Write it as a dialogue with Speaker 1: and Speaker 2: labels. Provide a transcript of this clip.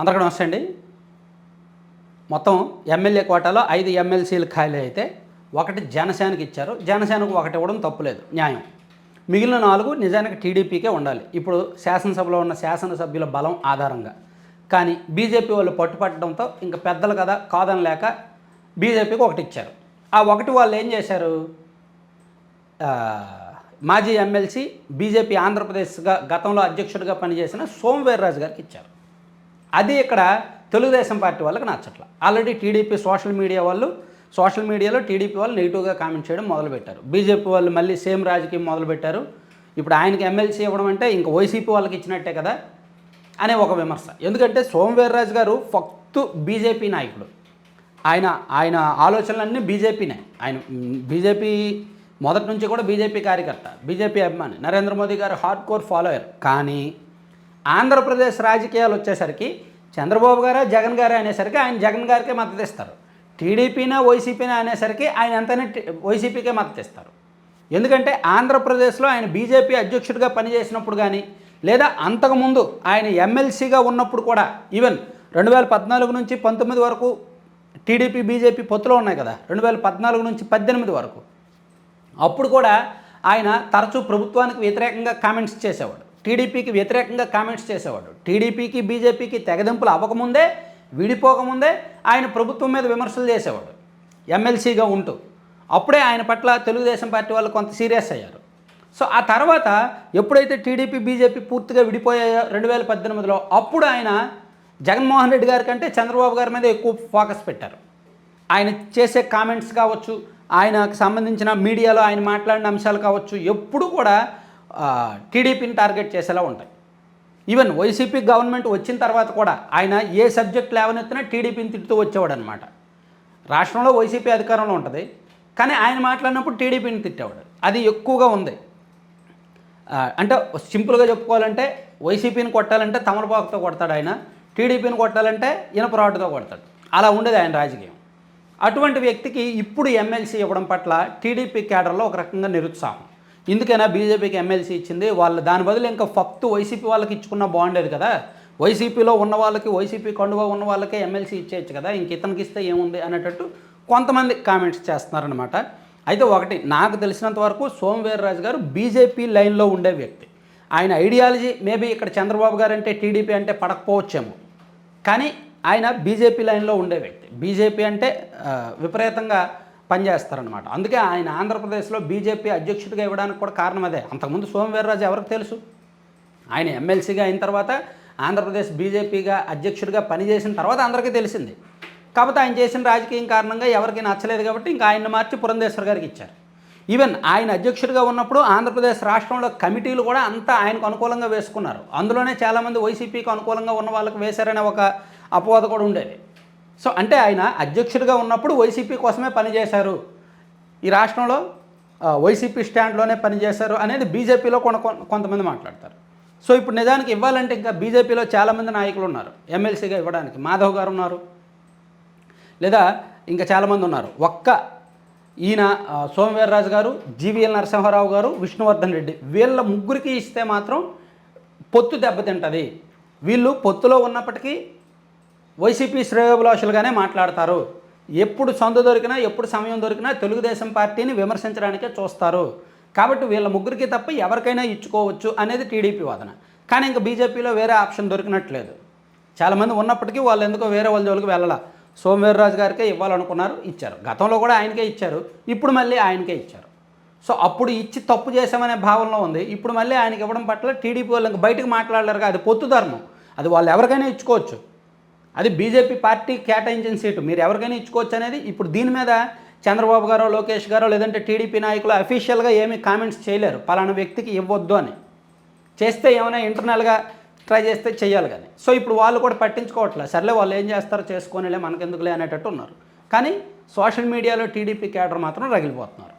Speaker 1: అందరికీ నమస్తే అండి. మొత్తం ఎమ్మెల్యే కోటాలో ఐదు ఎమ్మెల్సీలు ఖాళీ అయితే ఒకటి జనసేనకి ఇచ్చారు. జనసేనకు ఒకటి ఇవ్వడం తప్పులేదు న్యాయం. మిగిలిన నాలుగు నిజానికి టీడీపీకే ఉండాలి. ఇప్పుడు శాసనసభలో ఉన్న శాసనసభ్యుల బలం ఆధారంగా. కానీ బీజేపీ వాళ్ళు పట్టుపట్టడంతో ఇంకా పెద్దలు కదా కాదని లేక బీజేపీకి ఒకటి ఇచ్చారు. ఆ ఒకటి వాళ్ళు ఏం చేశారు? మాజీ ఎమ్మెల్సీ బీజేపీ ఆంధ్రప్రదేశ్గా గతంలో అధ్యక్షుడిగా పనిచేసిన సోమవీర్రాజు గారికి ఇచ్చారు. అది ఇక్కడ తెలుగుదేశం పార్టీ వాళ్ళకి నచ్చట్ల. ఆల్రెడీ టీడీపీ సోషల్ మీడియా వాళ్ళు సోషల్ మీడియాలో టీడీపీ వాళ్ళు నెగిటివ్గా కామెంట్ చేయడం మొదలుపెట్టారు. బీజేపీ వాళ్ళు మళ్ళీ సేమ్ రాజకీయం మొదలుపెట్టారు. ఇప్పుడు ఆయనకి ఎమ్మెల్సీ ఇవ్వడం అంటే ఇంక వైసీపీ వాళ్ళకి ఇచ్చినట్టే కదా అనే ఒక విమర్శ. ఎందుకంటే సోమవీర్రాజు గారు ఫక్తు బీజేపీ నాయకుడు. ఆయన ఆయన ఆలోచనలన్నీ బీజేపీనే ఆయన బీజేపీ మొదటి నుంచి కూడా బీజేపీ కార్యకర్త బీజేపీ అభిమాని. నరేంద్ర మోదీ గారు హార్డ్ కోర్ ఫాలోయర్ కానీ ఆంధ్రప్రదేశ్ రాజకీయాలు వచ్చేసరికి చంద్రబాబు గారా జగన్ గారే అనేసరికి ఆయన జగన్ గారికే మద్దతు ఇస్తారు. టీడీపీనా వైసీపీనా అనేసరికి ఆయన అంతనే వైసీపీకే మద్దతు ఇస్తారు. ఎందుకంటే ఆంధ్రప్రదేశ్లో ఆయన బీజేపీ అధ్యక్షుడిగా పనిచేసినప్పుడు కానీ లేదా అంతకుముందు ఆయన ఎమ్మెల్సీగా ఉన్నప్పుడు కూడా ఈవెన్ రెండు వేల పద్నాలుగు నుంచి పంతొమ్మిది వరకు టీడీపీ బీజేపీ పొత్తులో ఉన్నాయి కదా రెండు వేల పద్నాలుగు నుంచి పద్దెనిమిది వరకు. అప్పుడు కూడా ఆయన తరచూ ప్రభుత్వానికి వ్యతిరేకంగా కామెంట్స్ చేసేవాడు. టీడీపీకి వ్యతిరేకంగా కామెంట్స్ చేసేవాడు. టీడీపీకి బీజేపీకి తెగదింపులు అవ్వకముందే విడిపోకముందే ఆయన ప్రభుత్వం మీద విమర్శలు చేసేవాడు. ఎమ్మెల్సీగా ఉంటూ. అప్పుడే ఆయన పట్ల తెలుగుదేశం పార్టీ వాళ్ళు కొంత సీరియస్ అయ్యారు. సో ఆ తర్వాత ఎప్పుడైతే టీడీపీ బీజేపీ పూర్తిగా విడిపోయాయో రెండు వేల పద్దెనిమిదిలో అప్పుడు ఆయన జగన్మోహన్ రెడ్డి గారి కంటే చంద్రబాబు గారి మీద ఎక్కువ ఫోకస్ పెట్టారు. ఆయన చేసే కామెంట్స్ కావచ్చు ఆయనకు సంబంధించిన మీడియాలో ఆయన మాట్లాడిన అంశాలు కావచ్చు ఎప్పుడు కూడా టీడీపీని టార్గెట్ చేసేలా ఉంటాయి. ఈవెన్ వైసీపీ గవర్నమెంట్ వచ్చిన తర్వాత కూడా ఆయన ఏ సబ్జెక్ట్ లేవనెత్తినా టీడీపీని తిట్టుతూ వచ్చేవాడు అనమాట రాష్ట్రంలో వైసీపీ అధికారంలో ఉంటుంది. కానీ ఆయన మాట్లాడినప్పుడు టీడీపీని తిట్టేవాడు. అది ఎక్కువగా ఉంది. అంటే సింపుల్గా చెప్పుకోవాలంటే వైసీపీని కొట్టాలంటే తమలపాకుతో కొడతాడు ఆయన. టీడీపీని కొట్టాలంటే ఇనపరాటుతో కొడతాడు. అలా ఉండేది ఆయన రాజకీయం. అటువంటి వ్యక్తికి ఇప్పుడు ఎమ్మెల్సీ ఇవ్వడం పట్ల టీడీపీ కేడర్లో ఒక రకంగా నిరుత్సాహం. ఎందుకైనా బీజేపీకి ఎమ్మెల్సీ ఇచ్చింది. వాళ్ళు దాని బదులు ఇంకా ఫక్తు వైసీపీ వాళ్ళకి ఇచ్చుకున్న బాగుండేది కదా? వైసీపీలో ఉన్న వాళ్ళకి వైసీపీ కండువా ఉన్న వాళ్ళకే ఎమ్మెల్సీ ఇచ్చేయచ్చు కదా? ఇంక ఇతనికి ఇస్తే ఏముంది అనేటట్టు కొంతమంది కామెంట్స్ చేస్తున్నారనమాట అయితే ఒకటి నాకు తెలిసినంత వరకు సోమవీర్రాజు గారు బీజేపీ లైన్లో ఉండే వ్యక్తి. ఆయన ఐడియాలజీ మేబీ ఇక్కడ చంద్రబాబు గారు అంటే టీడీపీ అంటే పడకపోవచ్చేమో. కానీ ఆయన బీజేపీ లైన్లో ఉండే వ్యక్తి. బీజేపీ అంటే విపరీతంగా పనిచేస్తారనమాట అందుకే ఆయన ఆంధ్రప్రదేశ్లో బీజేపీ అధ్యక్షుడిగా ఇవ్వడానికి కూడా కారణం అదే. అంతకుముందు సోమవీర్రాజు ఎవరికి తెలుసు? ఆయన ఎమ్మెల్సీగా అయిన తర్వాత ఆంధ్రప్రదేశ్ బీజేపీగా అధ్యక్షుడిగా పనిచేసిన తర్వాత అందరికీ తెలిసింది. కాకపోతే ఆయన చేసిన రాజకీయం కారణంగా ఎవరికి నచ్చలేదు కాబట్టి ఇంకా ఆయన మార్చి పురంధేశ్వర్ గారికి ఇచ్చారు. ఈవెన్ ఆయన అధ్యక్షుడిగా ఉన్నప్పుడు ఆంధ్రప్రదేశ్ రాష్ట్రంలో కమిటీలు కూడా అంతా ఆయనకు అనుకూలంగా వేసుకున్నారు. అందులోనే చాలామంది వైసీపీకి అనుకూలంగా ఉన్న వాళ్ళకి వేశారనే ఒక అపవాద కూడా ఉండేది. సో అంటే ఆయన అధ్యక్షుడిగా ఉన్నప్పుడు వైసీపీ కోసమే పనిచేశారు. ఈ రాష్ట్రంలో వైసీపీ స్టాండ్లోనే పనిచేశారు అనేది బీజేపీలో కొన కొంతమంది మాట్లాడతారు. సో ఇప్పుడు నిజానికి ఇవ్వాలంటే ఇంకా బీజేపీలో చాలామంది నాయకులు ఉన్నారు. ఎమ్మెల్సీగా ఇవ్వడానికి మాధవ్ గారు ఉన్నారు. లేదా ఇంకా చాలామంది ఉన్నారు. ఒక్క ఈయన ఆ, సోమవీర్రాజు గారు జీవీఎల్ నరసింహారావు గారు విష్ణువర్ధన్ రెడ్డి వీళ్ళ ముగ్గురికి ఇస్తే మాత్రం పొత్తు దెబ్బతింటుంది. వీళ్ళు పొత్తులో ఉన్నప్పటికీ వైసీపీ శ్రేయోభిలాషులుగానే మాట్లాడతారు. ఎప్పుడు సందు దొరికినా ఎప్పుడు సమయం దొరికినా తెలుగుదేశం పార్టీని విమర్శించడానికే చూస్తారు. కాబట్టి వీళ్ళ ముగ్గురికి తప్ప ఎవరికైనా ఇచ్చుకోవచ్చు అనేది టీడీపీ వాదన. కానీ ఇంకా బీజేపీలో వేరే ఆప్షన్ దొరికినట్లేదు. చాలామంది ఉన్నప్పటికీ వాళ్ళు ఎందుకో వేరే వాళ్ళ జోలికి వెళ్ళాల. సోమవీర్రాజు గారికే ఇవ్వాలనుకున్నారు ఇచ్చారు. గతంలో కూడా ఆయనకే ఇచ్చారు. ఇప్పుడు మళ్ళీ ఆయనకే ఇచ్చారు. సో అప్పుడు ఇచ్చి తప్పు చేశామనే భావనలో ఉంది. ఇప్పుడు మళ్ళీ ఆయనకి ఇవ్వడం పట్ల టీడీపీ వాళ్ళు ఇంకా బయటకు మాట్లాడలేరు అది పొత్తు ధర్మం. అది వాళ్ళు ఎవరికైనా ఇచ్చుకోవచ్చు. అది బీజేపీ పార్టీ కేటాయించిన సీటు. మీరు ఎవరికైనా ఇచ్చుకోవచ్చు అనేది ఇప్పుడు దీని మీద చంద్రబాబు గారో లోకేష్ గారో లేదంటే టీడీపీ నాయకులు అఫీషియల్గా ఏమీ కామెంట్స్ చేయలేరు. పలానా వ్యక్తికి ఇవ్వద్దు అని. చేస్తే ఏమైనా ఇంటర్నల్గా ట్రై చేస్తే చేయాలి కానీ. సో ఇప్పుడు వాళ్ళు కూడా పట్టించుకోవట్లేదు. సర్లే వాళ్ళు ఏం చేస్తారో చేసుకోనిలే మనకెందుకులే అనేటట్టు ఉన్నారు. కానీ సోషల్ మీడియాలో టీడీపీ కేడర్ మాత్రం రగిలిపోతున్నారు.